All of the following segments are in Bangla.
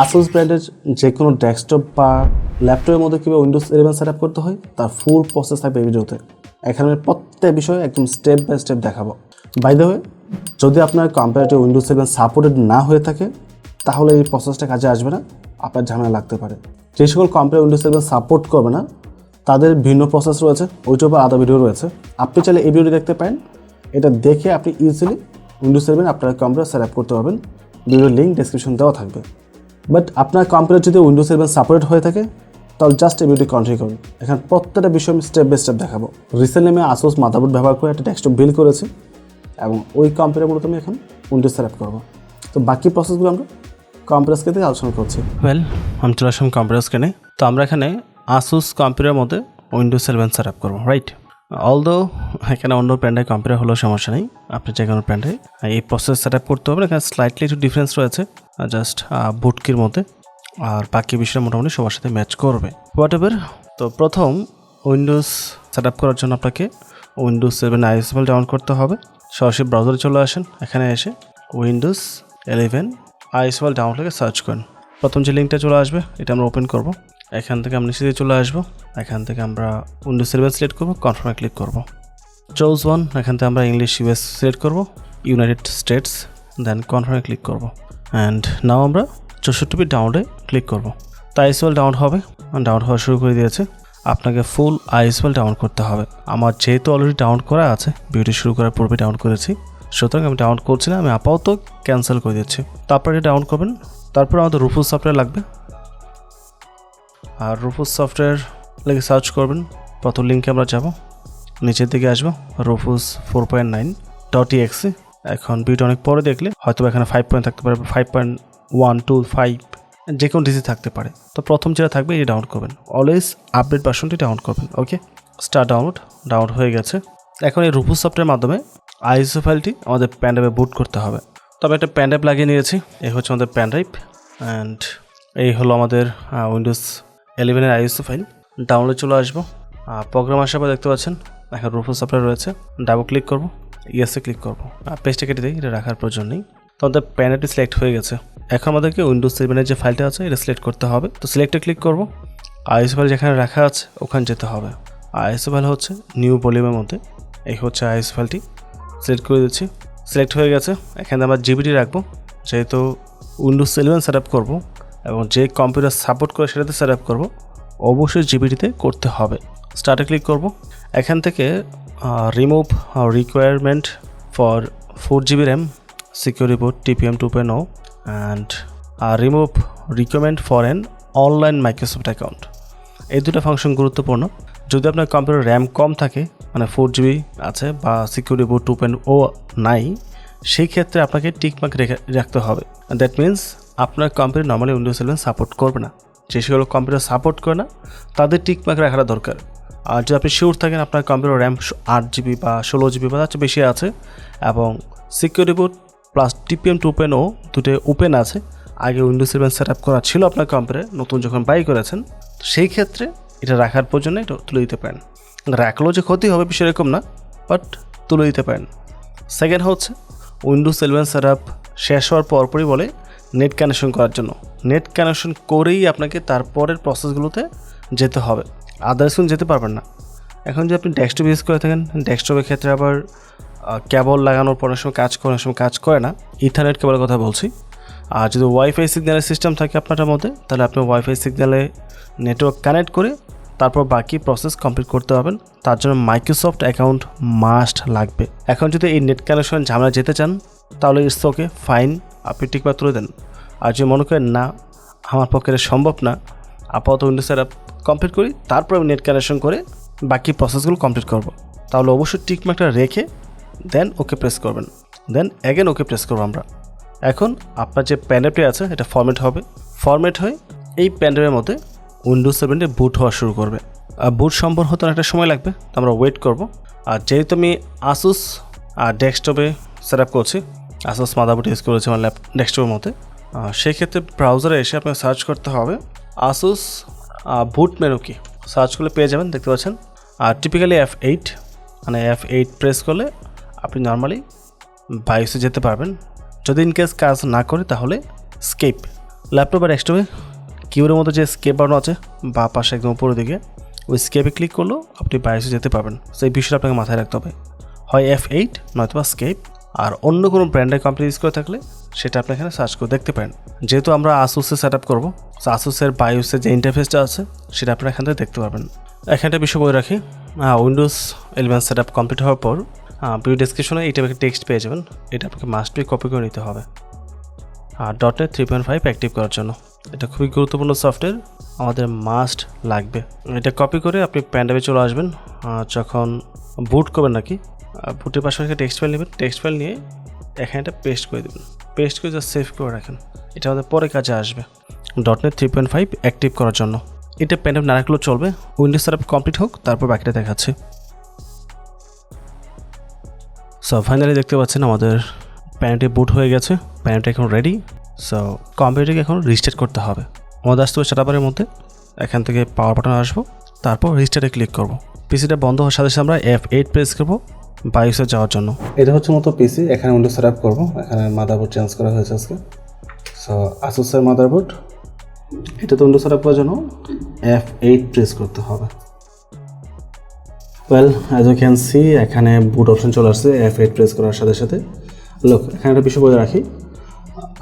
আসুস ব্র্যান্ডের যে কোনো ডেস্কটপ বা ল্যাপটপের মধ্যে কীভাবে উইন্ডোজ ইলেভেন সেট আপ করতে হয়, তার ফুল প্রসেস থাকবে এই ভিডিওতে এখানে আমি প্রত্যেক বিষয়ে একদম স্টেপ বাই স্টেপ দেখাবো। বাই দ্য যদি আপনার কম্পিউটারে উইন্ডোজ ইলেভেন সাপোর্টেড না হয়ে থাকে, তাহলে এই প্রসেসটা কাজে আসবে না, আপনার ঝামেলা লাগতে পারে। যে সকল কম্পিউটার উইন্ডোজ ইলেভেন সাপোর্ট করবে না, তাদের ভিন্ন প্রসেস রয়েছে, ওইটার উপর আলাদা ভিডিও রয়েছে। আপনি চাইলে এই ভিডিওটি দেখতে পারেন। এটা দেখে আপনি ইজিলি উইন্ডোজ ইলেভেন আপনার কম্পিউটার সেট আপ করতে পারবেন। ভিডিওর লিঙ্ক ডিসক্রিপশন দেওয়া থাকবে। বাট আপনার কম্পিউটার যদি উইন্ডোজ ইলেভেন সাপোর্ট হয়ে থাকে, তাহলে জাস্ট এই ভিডিওটি কন্টিনিউ করুন। এখানে প্রত্যেকটা বিষয় আমি স্টেপ বাই স্টেপ দেখাবো। রিসেন্টলি আমি আসোস মাদাবোর্ড ব্যবহার করে একটা ডেস্কটপ বিল করেছি, এবং ওই কম্পিউটারগুলোতে আমি এখন উইন্ডোজ সেট করব। তো বাকি প্রসেসগুলো আমরা কম্পিউটার স্ক্রিনে আলোচনা করছি। ওয়েল আমি চলে আসলাম কম্পিউটার স্ক্রিনে তো আমরা এখানে আসুস কম্পিউটারের মধ্যে উইন্ডোজ সেভেন সেট আপ করব রাইট অলদো এখানে অন্য প্যান্ডায় কম্পিউটার হলেও সমস্যা নেই। আপনি যে কোনো প্যান্ডায় এই প্রসেস সেট আপ করতে হবে এখানে স্লাইটলি একটু ডিফারেন্স রয়েছে জাস্ট বুটকির মধ্যে। আর বাকি বিষয়টা মোটামুটি সবার সাথে ম্যাচ করবে। হোয়াট এভার তো প্রথম উইন্ডোজ সেট আপ করার জন্য আপনাকে উইন্ডোজ সেভেন আইএসএল ডাউন করতে হবে। সরাসরি ব্রাউজারে চলে আসেন, এখানে এসে উইন্ডোজ ইলেভেন আইএসএল ডাউন থেকে সার্চ করেন। প্রথম যে লিঙ্কটা চলে আসবে, এটা আমরা ওপেন করব। এখান থেকে আমরা নিচে চলে আসব। এখান থেকে আমরা উইন্ডোজ সেভেন সিলেক্ট করব কনফার্মে ক্লিক করব। চৌজ ওয়ান এখান থেকে আমরা ইংলিশ ইউএস সিলেক্ট করব ইউনাইটেড স্টেটস দেন কনফার্মে ক্লিক করব। অ্যান্ড নাও আমরা চৌষট্টি বিট ডাউনলোডে ক্লিক করব। তো আইএসএল ডাউন হবে ডাউন হওয়া শুরু করে দিয়েছে। আপনাকে ফুল আইএসএল ডাউন করতে হবে। আমার যেহেতু অলরেডি ডাউন করা আছে ভিডিও শুরু করার পূর্বে ডাউন করেছি। সুতরাং আমি ডাউন করছি না, আমি আপাতত ক্যান্সেল করে দিচ্ছি। তারপরে ডাউন করবেন। তারপর আমাদের রুফুস সফটওয়্যার লাগবে। আর রুফুস সফটওয়্যার লেগে সার্চ করবেন। প্রথম লিঙ্কে আমরা যাব। নিচের দিকে আসব। Rufus four point nine dot exe এখন ভিডিও অনেক পরে দেখলে হয়তো এখানে ফাইভ পয়েন্ট থাকতে পারে five point one two five যে কোনো ডিজি থাকতে পারে। তো প্রথম যেটা থাকবে এই ডাউনলোড করবেন। অলওয়েজ আপডেট ভার্সনটি ডাউনলোড করবেন ওকে স্টার ডাউনলোড ডাউনলোড হয়ে গেছে। এখন এই রুফুস সফটওয়্যার মাধ্যমে আইএসও ফাইলটি আমাদের প্যান্ড্রাইভে বুট করতে হবে। তবে একটা প্যান্ড্রাইভ লাগিয়ে নিয়েছি, এই হচ্ছে আমাদের প্যান্ড্রাইভ অ্যান্ড এই হলো আমাদের উইন্ডোজ ইলেভেনের আইএসও ফাইল ডাউনলোড চলে আসব। প্রোগ্রাম আসার পর দেখতে পাচ্ছেন, এখন রুফুস সফটওয়্যার রয়েছে। ডাবল ক্লিক করব ইয়েসে ক্লিক করব। পেজটা কেটে দিই এটা রাখার প্রয়োজন নেই। তো আমাদের প্যানেলটি সিলেক্ট হয়ে গেছে। এখন আমাদেরকে উইন্ডোজ সেভেনের যে ফাইলটা আছে, এটা সিলেক্ট করতে হবে। তো সিলেক্টে ক্লিক করব। আইএসও ফাইল যেখানে রাখা আছে, ওখানে যেতে হবে। আইএসও ফাইল হচ্ছে নিউ ভলিউমের মধ্যে। এই হচ্ছে আইএসও ফাইলটি সিলেক্ট করে দিচ্ছি। সিলেক্ট হয়ে গেছে। এখানে আমরা জিবিটি রাখব। যেহেতু উইন্ডোজ ইলেভেন সেট আপ করব। এবং যে কম্পিউটার সাপোর্ট করে সেটাতে সেট আপ করব, অবশ্যই জিবিটিতে করতে হবে। স্টার্টে ক্লিক করব। এখান থেকে remove requirement for four GB RAM secure boot TPM two point O and remove recommend for an online Microsoft account এই দুটো ফাংশন গুরুত্বপূর্ণ। যদি আপনার কম্পিউটার র্যাম কম থাকে মানে ফোর জিবি আছে, বা security board two point o নাই সেই ক্ষেত্রে আপনাকে টিকমার্ক রেখে রাখতে হবে। দ্যাট মিন্স আপনার computer normally Windows eleven support করবে না। যে সেগুলো কম্পিউটার সাপোর্ট করে না, তাদের টিকমার্ক রাখাটা দরকার। আর যদি আপনি শিওর থাকেন আপনার কম্পিউটার র্যাম আট জিবি বা ষোলো জিবি বা তার বেশি আছে এবং security board plus TPM two point o দুটো ওপেন আছে, আগে উইন্ডোজ ইলেভেন সেট আপ করা ছিল আপনার কম্পিউটারে নতুন যখন বাই করেছেন, সেই ক্ষেত্রে এটা রাখার প্রয়োজনে এটা তুলে দিতে পারেন। রাখলেও যে ক্ষতি হবে বিষয় এরকম না বাট তুলে দিতে পারেন। সেকেন্ড হচ্ছে উইন্ডোজ ইলেভেন সেট শেষ হওয়ার পরপরই বলে নেট কানেকশন করার জন্য। নেট কানেকশন করেই আপনাকে তারপরের প্রসেসগুলোতে যেতে হবে। আদার্স কিন্তু যেতে পারবেন না। এখন যদি আপনি ডেস্কটপ ইউজ করে থাকেন ডেস্কটপের ক্ষেত্রে আবার কেবল লাগানোর পর সময় কাজ করে সময় কাজ করে না। ইথারনেট কেবলের কথা বলছি। আর যদি ওয়াইফাই সিগন্যালের সিস্টেম থাকে আপনার মধ্যে, তাহলে আপনি ওয়াইফাই সিগন্যালে নেটওয়ার্ক কানেক্ট করে তারপর বাকি প্রসেস কমপ্লিট করতে পারবেন। তার জন্য মাইক্রোসফট অ্যাকাউন্ট মাস্ট লাগবে। এখন যদি এই নেট কানেকশন ঝামেলা যেতে চান, তাহলে ইটস ওকে ফাইন আপনি টিকবার তুলে দেন। আর যদি মনে করেন, না, আমার পক্ষে সম্ভব না, আপাতত উইন্ডোজ সেট কমপ্লিট করি, তারপর আমি নেট কানেকশন করে বাকি প্রসেসগুলো কমপ্লিট করব। তাহলে অবশ্যই টিকমার্কটা রেখে দেন ওকে প্রেস করবেন। দেন অ্যাগেন ওকে প্রেস করব আমরা। এখন আপনার যে প্যানেপটি আছে, এটা ফরম্যাট হবে। ফরম্যাট হয়ে এই প্যানেপের মধ্যে উইন্ডোজ সেভেনে বুট হওয়া শুরু করবে। আর বুট সম্পন্ন হতে একটা সময় লাগবে আমরা ওয়েট করব। আর যেহেতু আমি আসুস আর ডেস্কটপে সেট আপ করছি আসুস মাদারবোর্ড ইউজ করেছি আমার ল্যাপ ডেস্কটপের মধ্যে সেক্ষেত্রে ব্রাউজারে এসে আপনাকে সার্চ করতে হবে Asus boot menu key search করলে পেয়ে যাবেন, দেখতে পাচ্ছেন। আর টিপিক্যালি এফ এইট মানে এফ এইট প্রেস করলে আপনি নর্মালি বাইসে যেতে পারবেন। যদি ইনকেস কাজ না করে, তাহলে স্কেপ ল্যাপটপ আর ডেস্কটপে কিবোর্ডের মধ্যে যে স্কেপ বানানো আছে, বা পাশে একদম উপরের দিকে, ওই স্কেপে ক্লিক করলেও আপনি বাইরে যেতে পারবেন। সেই বিষয়টা আপনাকে মাথায় রাখতে হবে। হয় এফ এইট নয়তো বা স্কেপ, আর অন্য কোনো ব্র্যান্ডের কোম্পানি ইউজ করে থাকলে সেটা আপনি এখানে সার্চ করে দেখতে পারেন। যেহেতু আমরা আসুসে সেট আপ করব আসুসের বায়োসের যে ইন্টারফেসটা আছে, সেটা আপনারা এখান থেকে দেখতে পারবেন। এখানে একটা বিষয় বলে রাখি Windows eleven set up complete হওয়ার পর ভিডিও ডিসক্রিপশনে এইটা একটা টেক্সট পেয়ে যাবেন। এটা আপনাকে মাস্ট বি কপি করে নিতে হবে। আর. Dot three point five active করার জন্য। এটা খুবই গুরুত্বপূর্ণ সফটওয়্যার, আমাদের মাস্ট লাগবে। এটা কপি করে আপনি প্যান্ডাবে চলে আসবেন যখন বুট করবেন নাকি বুটের পাশে একটা টেক্সট ফাইল নেবেন টেক্সট ফাইল নিয়ে এখানে এটা পেস্ট করে দেবেন। পেস্ট করে জাস্ট সেভ করে রাখেন। এটা আমাদের পরে কাজে আসবে। Dot net three point five active করার জন্য। এটা প্যান্ডাপ না রাখলেও চলবে। উইন্ডোজ সেট কমপ্লিট হোক, তারপর বাকিটা দেখাচ্ছে। সো ফাইনালি দেখতে পাচ্ছেন আমাদের প্যান্টে বুট হয়ে গেছে। প্যান্ট এখন রেডি সো কম্পিউটারকে এখন রিস্টার্ট করতে হবে। আমাদের আসতে হবে সেটাবারের মধ্যে। এখান থেকে পাওয়ার বাটন আসব। তারপর রিস্টার্টে ক্লিক করব। পিসিটা বন্ধ হওয়ার সাথে সাথে আমরা এফ এইট প্রেস করব বায়োসে যাওয়ার জন্য। এটা হচ্ছে মতো পিসি এখানে উইন্ডোজ সেট আপ করব। এখানে মাদারবোর্ড চেঞ্জ করা হয়েছে আজকে। সো আসুসের মাদারবোর্ড এটা তো উইন্ডোজ সেট আপ করার জন্য এফ এইট প্রেস করতে হবে। Well as you can see এখানে বুট অপশন চলে আসছে এফ এইট প্রেস করার সাথে সাথে। লোক এখানে একটা বিষয় বলে রাখি।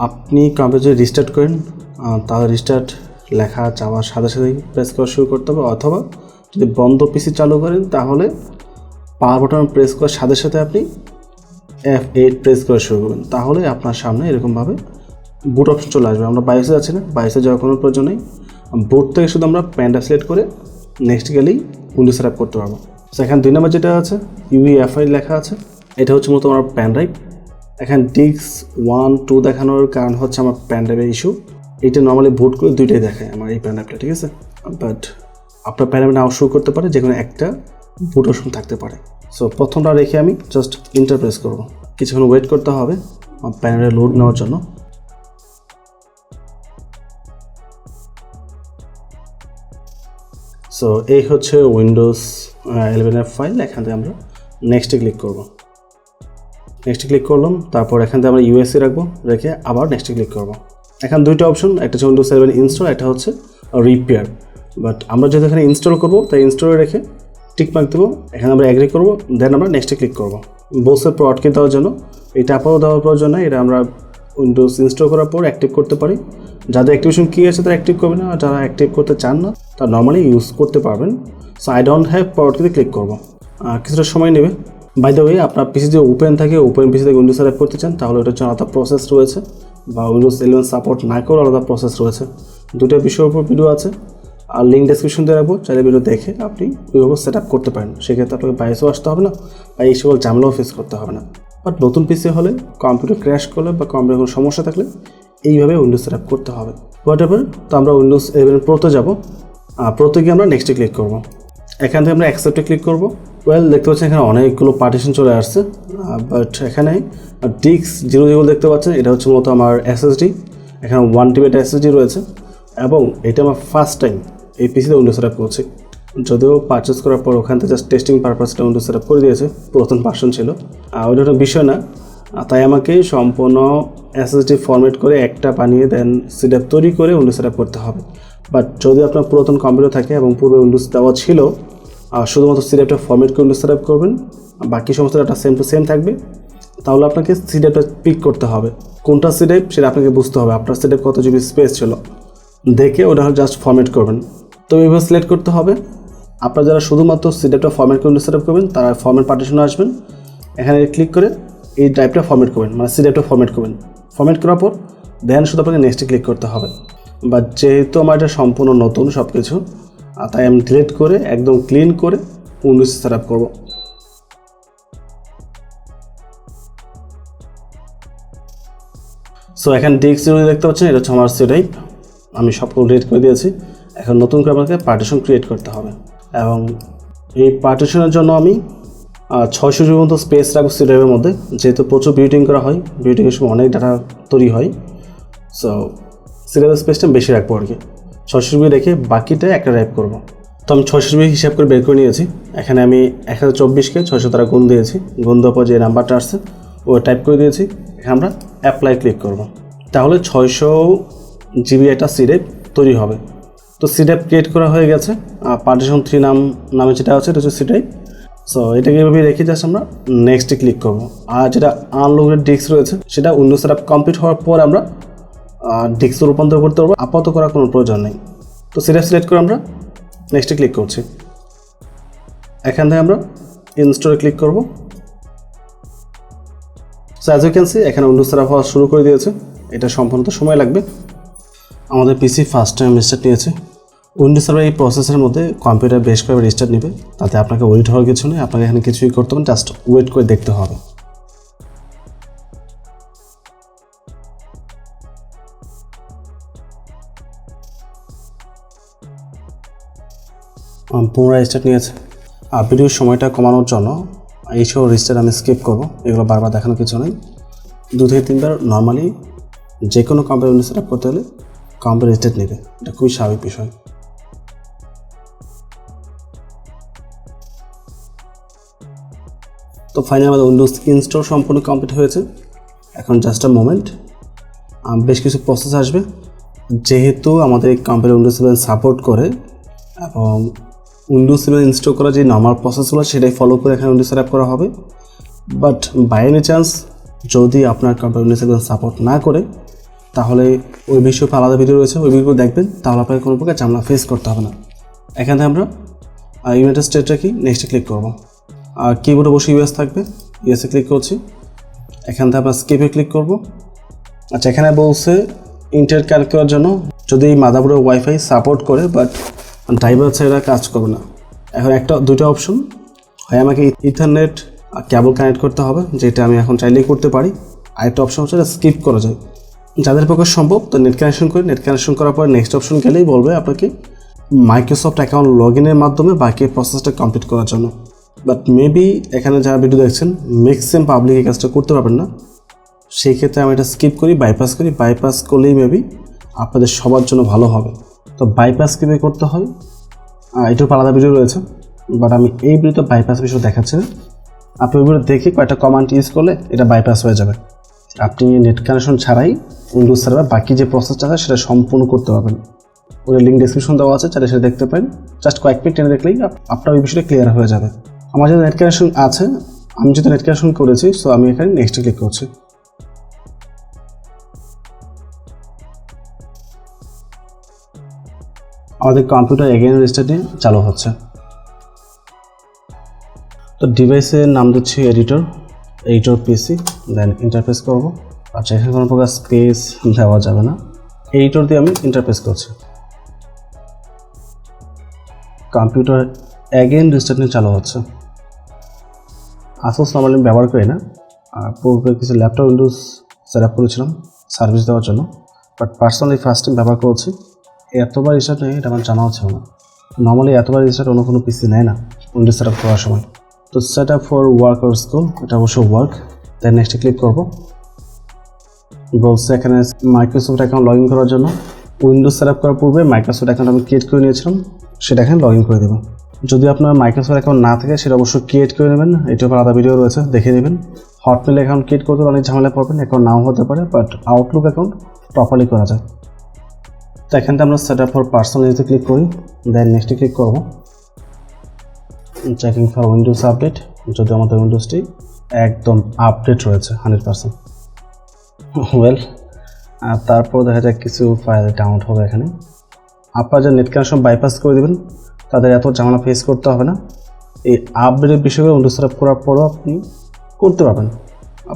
আপনি কম্পিউটার যদি রিস্টার্ট করেন তাহলে রিস্টার্ট লেখা চাওয়ার সাথে সাথেই প্রেস করা শুরু করতে হবে। অথবা যদি বন্ধ পিসি চালু করেন, তাহলে পাওয়ার বাটন প্রেস করার সাথে সাথে আপনি এফ এইট প্রেস করা শুরু করবেন। তাহলে আপনার সামনে এরকমভাবে বুট অপশন চলে আসবে। আমরা বাইসে যাচ্ছি না। বাইসে যাওয়ার কোনো প্রয়োজন নেই। বুট থেকে শুধু আমরা প্যান্ডা সিলেক্ট করে নেক্সট গেলেই উইন্ডো সেট করতে পারব। সেখানে দুই নম্বর যেটা আছে ইউইএফআই লেখা আছে। এটা হচ্ছে মূলত আমার প্যান ড্রাইভ এখানে ডিক্স ওয়ান, টু দেখানোর কারণ হচ্ছে আমার প্যান ড্রাইভের ইস্যু এটা নর্মালি বুট করে দুইটাই দেখায় আমার এই প্যান ড্রাইভটা ঠিক আছে? বাট আপনার প্যান ড্রাইভ নাও শুরু করতে পারে যে কোনো একটা বুট অপশন থাকতে পারে। সো প্রথমটা রেখে আমি জাস্ট ইন্টারপ্রেস করব। কিছুক্ষণ ওয়েট করতে হবে আমার প্যান লোড নেওয়ার জন্য। সো এই হচ্ছে উইন্ডোজ ইলেভেনের ফাইল এখান থেকে আমরা নেক্সটে ক্লিক করব। নেক্সটে ক্লিক করলাম, তারপর এখান থেকে আমরা ইউএসএ রাখব, রেখে আবার নেক্সটে ক্লিক করব। এখন দুইটা অপশন একটা হচ্ছে উইন্ডোজ ইলেভেন ইনস্টল একটা হচ্ছে রিপেয়ার বাট আমরা যদি এখানে ইনস্টল করব, তাই ইনস্টলে রেখে টিক মার্ক দেবো, এখানে আমরা অ্যাগ্রি করব দেন আমরা নেক্সটে ক্লিক করব। বোসের পর আটকে দেওয়ার জন্য এটা আপাতত দেওয়ার প্রয়োজন নাই এটা আমরা উইন্ডোজ ইনস্টল করার পর অ্যাক্টিভ করতে পারি। যাদের অ্যাক্টিভেশন কী আছে তারা অ্যাক্টিভ করবে না যারা অ্যাক্টিভ করতে চান না, তারা নর্মালি ইউজ করতে পারবেন। সো আই ডোন্ট হ্যাভ পাওয়ারটিতে ক্লিক করব। কিছুটা সময় নেবে। বাই দ্য ওয়ে আপনার পিসি যদি ওপেন থাকে ওপেন পিসি থেকে উইন্ডোজ সেট করতে চান, তাহলে ওটার জন্য আলাদা প্রসেস রয়েছে। বা উইন্ডোজ ইলেভেন সাপোর্ট না করেও আলাদা প্রসেস রয়েছে। দুটো বিষয়ের উপর ভিডিও আছে, আর লিঙ্ক ডেসক্রিপশন দিয়ে রাখব। চাইলে ভিডিও দেখে আপনি ওইভাবে সেট আপ করতে পারেন। সেক্ষেত্রে আপনাকে বাইরেও আসতে হবে না, বা এই সকল ঝামেলাও ফেস করতে হবে না। বাট নতুন পিসি হলে কম্পিউটার ক্র্যাশ করলে বা কম্পিউটার কোনো সমস্যা থাকলে এইভাবে উইন্ডোজ সেট আপ করতে হবে। হোয়াট এভার তো আমরা উইন্ডোজ ইলেভেন প্রোতে যাব। প্রোতে গিয়ে আমরা নেক্সটে ক্লিক করব। এখান থেকে আমরা অ্যাকসেপ্টে ক্লিক করব। ওয়েল দেখতে পাচ্ছেন এখানে অনেকগুলো পার্টিশন চলে আসছে বাট এখানে ডিক্স জিরো জিরো দেখতে পাচ্ছেন, এটা হচ্ছে মূলত আমার এসএসডি এখানে ওয়ান টিবি একটা এসএসডি রয়েছে, এবং এটা আমার ফার্স্ট টাইম এই পিসিতে উইন্ডো সেট আপ করছি। যদিও পারচেস করার পর ওখান থেকে জাস্ট টেস্টিং পারপাসটা উইন্ডো সেট আপ করে দিয়েছে, পুরাতন ভার্সন ছিল। আর ওটা একটা বিষয় না। তাই আমাকে সম্পূর্ণ এসএসডি ফরম্যাট করে একটা বানিয়ে দেন সিডাপ তৈরি করে উইন্ডো সেট আপ করতে হবে। বাট যদি আপনার পুরাতন কম্পিউটার থাকে এবং পূর্বে উইন্ডোজ দেওয়া ছিল শুধুমাত্র সিডাপটা ফরম্যাট করে উইন্ডো সেট করবেন বাকি সমস্ত ডাটা সেম টু সেম থাকবে। তাহলে আপনাকে সিডাপটা পিক করতে হবে। কোনটা সিডাপ সেটা আপনাকে বুঝতে হবে। আপনার সিডাপ কত জিবি স্পেস ছিল। দেখে ওটা জাস্ট ফরম্যাট করবেন। তো এইভাবে সিলেক্ট করতে হবে। আপনারা যারা শুধুমাত্র সিডাপটা ফরম্যাট করে সেট আপ করবেন, তারা ফরম্যাট পার্টিশনে আসবেন। এখানে ক্লিক করে এই টাইপটা ফরম্যাট করবেন মানে সিডাপটা ফরম্যাট করবেন। ফরম্যাট করার পর দেন শুধু আপনাকে নেক্সটে ক্লিক করতে হবে। বাট যেহেতু আমার এটা সম্পূর্ণ নতুন সব কিছু তাই আমি ডিলিট করে, একদম ক্লিন করে উইন্ডোজ সেট আপ করব। সো এখানে ডিএক্স দেখতে পাচ্ছেন, এটা হচ্ছে আমার সিটাইপ আমি সবগুলো ডিলিট করে দিয়েছি। এখন নতুন করে আমাকে পার্টিশন ক্রিয়েট করতে হবে। এবং এই পার্টিশনের জন্য আমি ছয়শো জিবি মতো স্পেস রাখব সি মধ্যে। যেহেতু প্রচুর বিউটিং করা হয় বিউটিংয়ের সময় অনেক ডাটা তৈরি হয়। সো সি স্পেসটা বেশি রাখব আর কি। ছয়শো জিবি রেখে বাকিটা একটা ড্রাইভ করব। তো আমি ছয়শো জিবি হিসাব করে বের করে নিয়েছি। এখানে আমি এক হাজার চব্বিশকে ছয়শো তারা গুণ দিয়েছি। গুণ দেওয়ার পর যে নাম্বারটা আসছে ও টাইপ করে দিয়েছি। এখানে আমরা অ্যাপ্লাই ক্লিক করব। তাহলে ছয়শো জিবি একটা সিডেপ তৈরি হবে। তো সিডেপ ক্রিয়েট করা হয়ে গেছে। আর পার্টিশন থ্রি নাম, নামে যেটা আছে, এটা হচ্ছে সিডেপ সো এটাকে এভাবে রেখে জাস্ট আমরা নেক্সটে ক্লিক করব। আর যেটা আনলোডেড ডিস্ক রয়েছে, সেটা উইন্ডোজ সেটআপ কমপ্লিট হওয়ার পর আমরা ডিস্কে রূপান্তর করতে পারব। আপাতত করার কোনো প্রয়োজন নেই। তো সিডেপ সিলেক্ট করে আমরা নেক্সটে ক্লিক করছি। এখান থেকে আমরা ইনস্টলে ক্লিক করব। So as you can see এখানে উইন্ডোজ সেটআপ হওয়া শুরু করে দিয়েছে। এটা সম্পূর্ণ সময় লাগবে। আমাদের পিসি ফার্স্ট টাইম রিস্টার্ট নিয়েছে। উইন্ডোজ সার্ভার এই প্রসেসের মধ্যে কম্পিউটার বেশ কয়েকবার রিস্টার্ট নেবে। তাতে আপনাকে ওয়েট হওয়ার কিছু নেই। আপনাকে এখানে কিছুই করতে হবে জাস্ট ওয়েট করে দেখতে হবে। পুনরায় রিস্টার্ট নিয়েছে। আর ভিডিওর সময়টা কমানোর জন্য এই সব রিস্টার্ট আমি স্কিপ করব। এগুলো বারবার দেখানোর কিছু নেই। দু থেকে তিনবার নর্মালি যে কোনো কম্পিউটার আপ করতে হলে কম্পিউটার রিস্টার্ট নেবে। এটা খুবই স্বাভাবিক বিষয়। তো ফাইনালি আমাদের উইন্ডোজ ইনস্টল সম্পূর্ণ কমপ্লিট হয়েছে। এখন জাস্ট আ মোমেন্ট বেশ কিছু প্রসেস আসবে। যেহেতু আমাদের কম্পিউটার উইন্ডোজ সেভেন সাপোর্ট করে এবং উইন্ডোজ সেভেন ইনস্টল করা যে নর্মাল প্রসেসগুলো সেটাই ফলো করে এখানে উইন্ডোজ সেট করা হবে। বাট বাই এনি চান্স যদি আপনার কম্পিউটার উইন্ডোজ সেভেন সাপোর্ট না করে, তাহলে ওই বিষয়ে আলাদা ভিডিও রয়েছে, ওই ভিডিও দেখবেন, তাহলে আপনাকে কোনো প্রকার ঝামেলা ফেস করতে হবে না। এখানে আমরা ইউনাইটেড স্টেট কি? নেক্সটে ক্লিক করব। আর কিবোর্ডে বসে ইউএস থাকবে। ইউএসএ ক্লিক করছি। এখান থেকে আমরা স্কিপে ক্লিক করব। আচ্ছা এখানে বলছে ইন্টারনেট কানেক্ট করার জন্য, যদি মাদাবোর্ডের ওয়াইফাই সাপোর্ট করে বাট ড্রাইভার ছাড়া কাজ করবে না। এখন একটা দুটো অপশন হয় আমাকে ইথারনেট কেবল কানেক্ট করতে হবে, যেটা আমি এখন চাইলেই করতে পারি। আরেকটা অপশন হচ্ছে স্কিপ করা যায়। যাদের পক্ষে সম্ভব, তো নেট কানেকশন করে নেট কানেকশন করার পর নেক্সট অপশন গেলেই বলবে আপনাকে মাইক্রোসফট অ্যাকাউন্ট লগ ইনের মাধ্যমে বাকি প্রসেসটা কমপ্লিট করার জন্য। বাট মেবি এখানে যারা ভিডিও দেখছেন ম্যাক্সিমাম পাবলিক এই কাজটা করতে পারবেন না। সেই ক্ষেত্রে আমি এটা স্কিপ করি বাইপাস করি। বাইপাস করলেই মেবি আপনাদের সবার জন্য ভালো হবে। তো বাইপাস কীভাবে করতে হয়? এটার উপর আলাদা ভিডিও রয়েছে বাট আমি এই ভিডিওতে বাইপাস বিষয় দেখাচ্ছি আপনি ওইগুলো দেখে কয়েকটা কমান্ড ইউজ করলে এটা বাইপাস হয়ে যাবে। আপনি নেট কানেকশন ছাড়াই উইন্ডোজ সার্ভার বাকি যে প্রসেসটা আছে সেটা সম্পূর্ণ করতে পারবেন। ওদের লিঙ্ক ডিসক্রিপশন দেওয়া আছে, চাইলে সেটা দেখতে পারেন। জাস্ট কয়েক মিনিট টেনে দেখলেই আপনার ওই বিষয়টা ক্লিয়ার হয়ে যাবে। আমার যেহেতু নেট কানেকশন আছে, আমি যেহেতু নেট কানেকশন করেছি সো আমি এখানে নেক্সটে ক্লিক করছি। আমাদের কম্পিউটার এগেন রেজিস্টার নিয়ে চালু হচ্ছে। তো ডিভাইসের নাম দিচ্ছি editor editor PC then interface করব। আচ্ছা এখানে কোনো প্রকার স্পেস দেওয়া যাবে না। এডিটর দিয়ে আমি ইন্টারফেস করছি। কম্পিউটার অ্যাগেন রেজিস্টার নিয়ে চালু হচ্ছে। আসোস নর্মালি আমি ব্যবহার করি না। পূর্বে কিছু ল্যাপটপ উইন্ডোজ সেট আপ করেছিলাম সার্ভিস দেওয়ার জন্য। বাট পার্সোনালি ফার্স্ট টাইম ব্যবহার করছি। এতবার রিস্টার্ট নেই এটা আমার জানাও ছিল না। নর্মালি এতবার রিস্টার্ট অন্য কোনো পিসি নেয় না উইন্ডোজ সেট আপ করার সময়। তো set up for work or school এটা অবশ্য ওয়ার্ক দেন নেক্সটে ক্লিক করব। বলছে এখানে মাইক্রোসফট অ্যাকাউন্ট লগ ইন করার জন্য। উইন্ডোজ সেট আপ করার পূর্বে মাইক্রোসফট অ্যাকাউন্ট আমি ক্রিয়েট করে নিয়েছিলাম, সেটা এখানে লগ ইন করে দেবো। যদি আপনার মাইক্রোসফট অ্যাকাউন্ট না থাকে, সেটা অবশ্যই ক্রিয়েট করে নেবেন। এটার উপর আলাদা ভিডিও রয়েছে, দেখে নেবেন। হটমেল অ্যাকাউন্ট ক্রিয়েট করতে অনেক ঝামেলা পড়বেন অ্যাকাউন্ট নাও হতে পারে বাট আউটলুক অ্যাকাউন্ট প্রপারলি করা যায়। তো এখান থেকে আমরা সেট আপ ফর পার্সোনালিতে ক্লিক করি দেন নেক্সটে ক্লিক করব। চেকিং ফর উইন্ডোজ আপডেট যদি আমাদের উইন্ডোজটি একদম আপডেট রয়েছে হান্ড্রেড পার্সেন্ট ওয়েল আর তারপর দেখা যাক কিছু ফাইল ডাউনলোড হবে এখানে। আপনারা যে নেট কানেকশন বাইপাস করে দেবেন, তাদের এত ঝামেলা ফেস করতে হবে না। এই আপডেটের বিষয়গুলো উইন্ডোজ সেট করার পরও আপনি করতে পারবেন।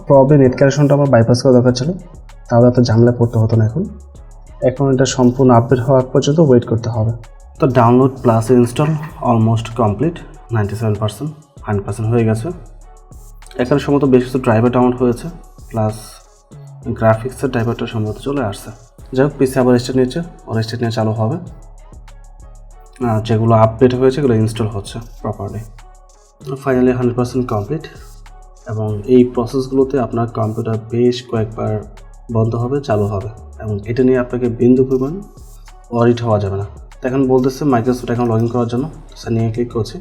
প্রবলেম নেট কানেকশনটা আমার বাইপাস করা দরকার ছিল তাহলে এত ঝামেলা পড়তে হতো না এখন। এখন এটা সম্পূর্ণ আপডেট হওয়ার পর্যন্ত ওয়েট করতে হবে। তো download plus install almost complete ninety seven percent hundred percent হয়ে গেছে। এখানে সম্ভবত বেশ কিছু ড্রাইভার ডাউনলোড হয়েছে প্লাস গ্রাফিক্সের ড্রাইভারটা সম্ভবত চলে আসছে। যাই হোক পিসি আবার স্টেট নিয়েছে ওর স্টেট নিয়ে চালু হবে। যেগুলো আপডেট হয়েছে, এগুলো ইনস্টল হচ্ছে properly finally hundred percent complete এবং এই প্রসেসগুলোতে আপনার কম্পিউটার বেশ কয়েকবার বন্ধ হবে, চালু হবে। এবং এটা নিয়ে আপনাকে বিন্দু পরিমাণ অডিট হওয়া যাবে না। এখন বলতেছে মাইক্রোসফট অ্যাকাউন্ট লগ ইন করার জন্য। স্যার নিয়ে ক্লিক করছি।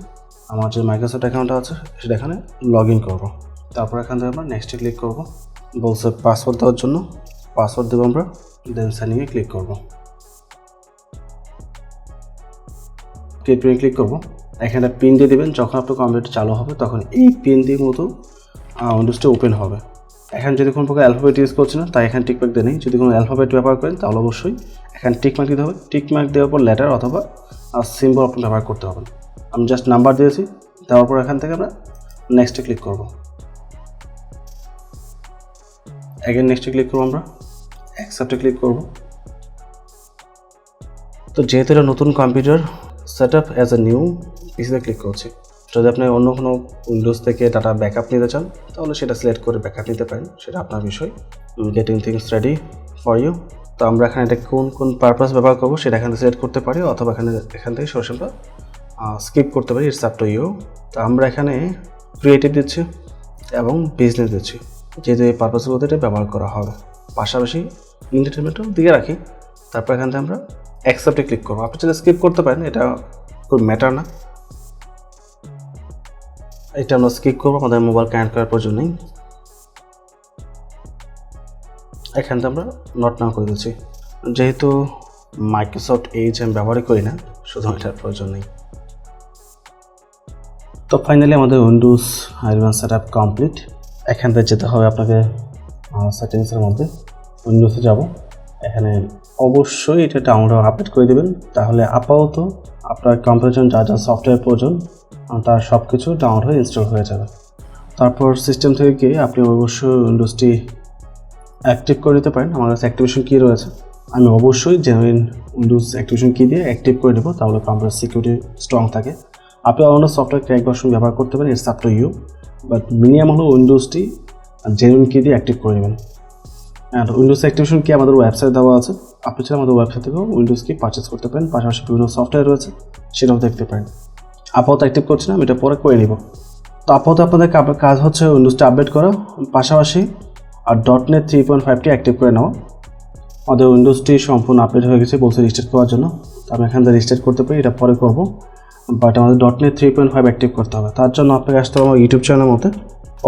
আমার যে মাইক্রোসফট অ্যাকাউন্টটা আছে, সেটা এখানে লগ ইন করব। তারপর এখান থেকে আমরা নেক্সটে ক্লিক করব। বলছে পাসওয়ার্ড দেওয়ার জন্য। পাসওয়ার্ড দেবো আমরা দেন সাইনিংয়ে ক্লিক করব। পিনে ক্লিক করব। এখানে পিন দিয়ে দেবেন। যখন আপনার কম্পিউটার চালু হবে, তখন এই পিন দিয়ে মতো উইন্ডোজটা ওপেন হবে। এখানে যদি কোনো প্রকার অ্যালফাবেট ইউজ করছে না, তাই এখানে টিকমার্ক দিয়ে নেই। যদি কোনো অ্যালফাবেট ব্যবহার করেন, তাহলে অবশ্যই এখানে টিকমার্ক দিতে হবে। টিকমার্ক দেওয়ার পর লেটার অথবা সিম্বল আপনি ব্যবহার করতে হবেন আমি জাস্ট নাম্বার দিয়েছি, দেওয়ার পর এখান থেকে আমরা নেক্সটে ক্লিক করব। অ্যাগেন নেক্সটে ক্লিক করব আমরা। অ্যাকসেপ্টে ক্লিক করব। তো যেহেতু এটা নতুন computer set up as a new পিসিতে ক্লিক করছি। যদি আপনি অন্য কোনো উইন্ডোজ থেকে ডাটা ব্যাকআপ নিতে চান, তাহলে সেটা সিলেক্ট করে ব্যাকআপ নিতে পারেন। সেটা আপনার বিষয়। Getting things ready for you তো আমরা এখানে এটা কোন কোন পারপাস ব্যবহার করব সেটা এখানে সিলেক্ট করতে পারি, অথবা এখানে, এখান থেকে সরাসরি আমরা স্কিপ করতে পারি ইটস আপ টু ইউ তো আমরা এখানে ক্রিয়েটিভ দিচ্ছি এবং বিজনেস দিচ্ছি। যেহেতু এই পারপাসগুলোতে এটা ব্যবহার করা হবে। পাশাপাশি এন্টারটেনমেন্টও দিকে রাখি। তারপর এখান থেকে আমরা অ্যাকসেপ্টে ক্লিক করব। আপনি চাইলে স্কিপ করতে পারেন, এটা খুব ম্যাটার না। এটা আমরা স্কিপ করব, আমাদের মোবাইল কানেক্ট করার প্রয়োজন নেই। এখান থেকে আমরা নট নাও করে দিচ্ছি। যেহেতু মাইক্রোসফট এইচ আমি ব্যবহারই করি না, শুধু এটার প্রয়োজন নেই। তো ফাইনালি আমাদের উইন্ডোজ আইরন সেট আপ কমপ্লিট এখান থেকে যেতে হবে আপনাকে সেটিংসের মধ্যে। উইন্ডোজে যাব। এখানে অবশ্যই এটা ডাউনলোড আপডেট করে দেবেন। তাহলে আপাতত আপনার কম্পিউটার যা যা সফটওয়্যার প্রয়োজন তার সব কিছু ডাউনলোড হয়ে ইনস্টল হয়ে যাবে। তারপর সিস্টেম থেকে গিয়ে আপনি অবশ্যই উইন্ডোজটি অ্যাক্টিভ করে নিতে পারেন। আমার কাছে অ্যাক্টিভেশন কী রয়েছে। আমি অবশ্যই জেনুইন উইন্ডোজ অ্যাক্টিভেশন কী দিয়ে অ্যাক্টিভ করে নেব, তাহলে কম্পিউটার সিকিউরিটি স্ট্রং থাকে। আপনি অন্য সফটওয়্যার ক্র্যাক ভার্সন ব্যবহার করতে পারেন it's up to you but minimum হলো উইন্ডোজটি জেনুইন কী দিয়ে অ্যাক্টিভ করে নেবেন। অ্যান্ড উইন্ডোজ অ্যাক্টিভেশন কি আমাদের ওয়েবসাইট দেওয়া আছে। আপনি চাইলে আমাদের ওয়েবসাইট থেকেও উইন্ডোজ কি পারচেস করতে পারেন। পাশাপাশি বিভিন্ন সফটওয়্যার রয়েছে, সেটাও দেখতে পারেন। আপাতত অ্যাক্টিভ করছি না, আমি এটা পরে করে নিব। তো আপাতত আপনাদের কাজ হচ্ছে উইন্ডোজটা আপডেট করা। পাশাপাশি আর ডট নেট থ্রি পয়েন্ট ফাইভটি অ্যাক্টিভ করে নেওয়া আমাদের উইন্ডোজটি সম্পূর্ণ আপডেট হয়ে গেছে, বলছে রিস্টার্ট করার জন্য। তো আমি এখান থেকে রিস্টার্ট করতে পারি, এটা পরে করব। বাট আমাদের dot net three point five active করতে হবে। তার জন্য আপনাকে আসতে হবে আমার ইউটিউব চ্যানেলের মধ্যে।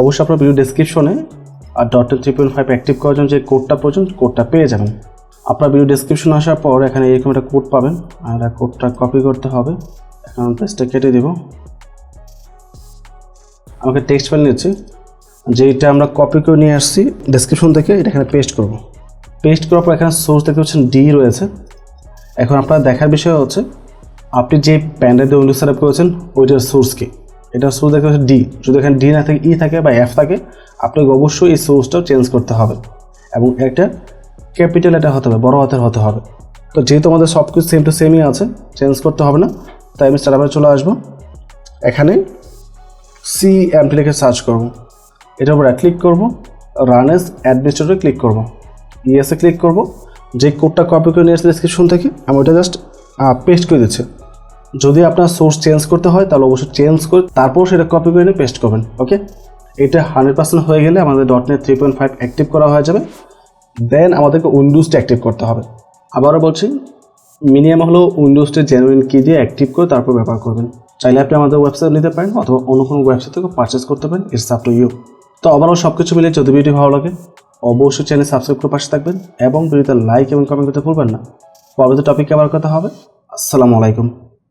অবশ্যই আপনার ভিডিও ডেসক্রিপশনে আর dot net three point five active করার জন্য যে কোডটা প্রয়োজন কোডটা পেয়ে যাবেন। আপনার ভিডিও ডেসক্রিপশন আসার পর এখানে এরকম একটা কোড পাবেন। আর কোডটা কপি করতে হবে। পেজটা কেটে দেব। আমাকে টেক্সট ফাইল নিচ্ছি যেটা আমরা কপি করে নিয়ে আসছি ডেসক্রিপশন থেকে এটা এখানে পেস্ট করব। পেস্ট করার পর এখানে সোর্স দেখতে পাচ্ছেন ডি রয়েছে। এখন আপনার দেখার বিষয় হচ্ছে, আপনি যে প্যান্ডেল দিয়ে উইন্ডোজ সেট আপ করেছেন, ওইটার সোর্স কি? এটার সোর্স দেখতে পাচ্ছেন ডি যদি এখানে ডি না থাকে ই থাকে বা এফ থাকে, আপনাকে অবশ্যই এই সোর্সটাও চেঞ্জ করতে হবে। এবং একটা ক্যাপিটাল এটা হতে হবে, বড় হাতের হতে হবে। তো যেহেতু আমাদের সব কিছু সেম টু সেমই আছে চেঞ্জ করতে হবে না। তাই আমি স্টার্টাপে চলে আসব। এখানে সি অ্যাম্পি লিখে সার্চ করব। এটার উপর ক্লিক করব। রানেস অ্যাডমিনিস্ট্রেটরে ক্লিক করব। ইএসএ ক্লিক করব। যে কোডটা কপি করে নিয়ে আসলে ডিসক্রিপশন থেকে, আমি ওটা জাস্ট পেস্ট করে দিচ্ছি। যদি আপনার সোর্স চেঞ্জ করতে হয়, তাহলে অবশ্যই চেঞ্জ করে, তারপর সেটা কপি করে নিয়ে পেস্ট করবেন ওকে এটা হান্ড্রেড পার্সেন্ট হয়ে গেলে আমাদের. Dot net three point five active করা হয়ে যাবে। দেন আমাদেরকে উইন্ডোজটা অ্যাক্টিভ করতে হবে। আবারও বলছি মিনিমাম হলো উইন্ডোজটা জেনুইন কি দিয়ে অ্যাক্টিভ করে তারপর ব্যবহার করবেন। চাইলে আপনি আমাদের ওয়েবসাইট নিতে পারেন অথবা অন্য কোনো ওয়েবসাইট থেকে পারচেস করতে পারেন ইটস আপ টু ইউ তো আবারও সব কিছু মিলে যদি ভিডিও ভালো লাগে, অবশ্যই চ্যানেল সাবস্ক্রাইব করে পাশে থাকবেন এবং ভিডিওতে লাইক এবং কমেন্ট করতে ভুলবেন না। পরবর্তী টপিকে আবার কথা হবে। আসসালামু আলাইকুম।